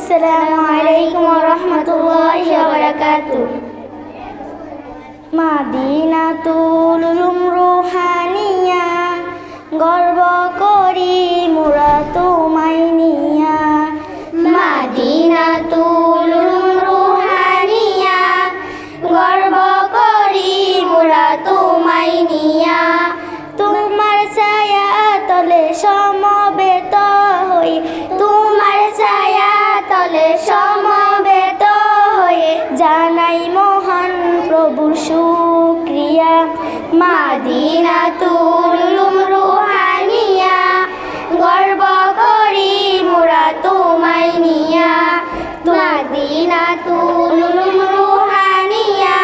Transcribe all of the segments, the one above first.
আসসালামু আলাইকুম রহমতুল্লাহ বারাকাতু মাদিনাতুল উলুম রুহানিয়া গর্ব করি মোরা তোমায় নিয়া মাদিনাতুল উলুম রুহানিয়া গর্ব করি মোরা তোমায় নিয়া তোমার ছায়া তলে সমবেত উলুম রুহানিয়া, গর্ব করি মোরা তোমায় নিয়া। মাদিনাতুল রুহানিয়া,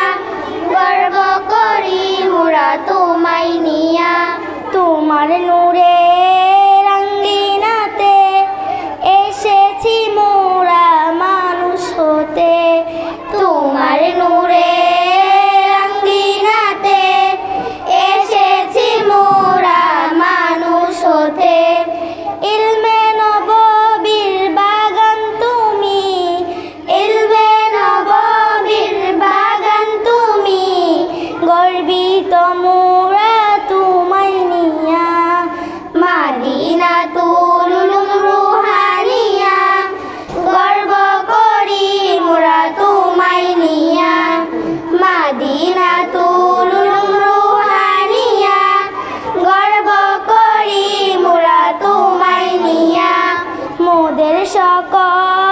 গর্ব করি মোরা তোমায় নিয়া। তোমার নূরে রঙ্গিনাতে এসেছি সকল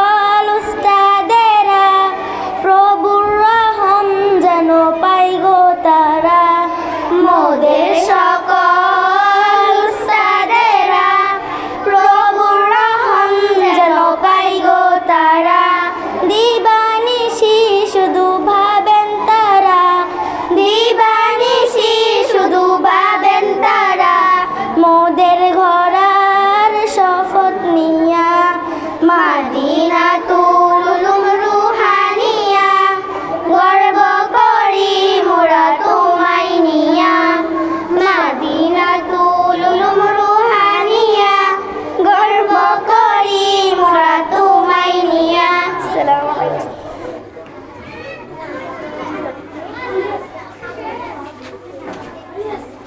画笔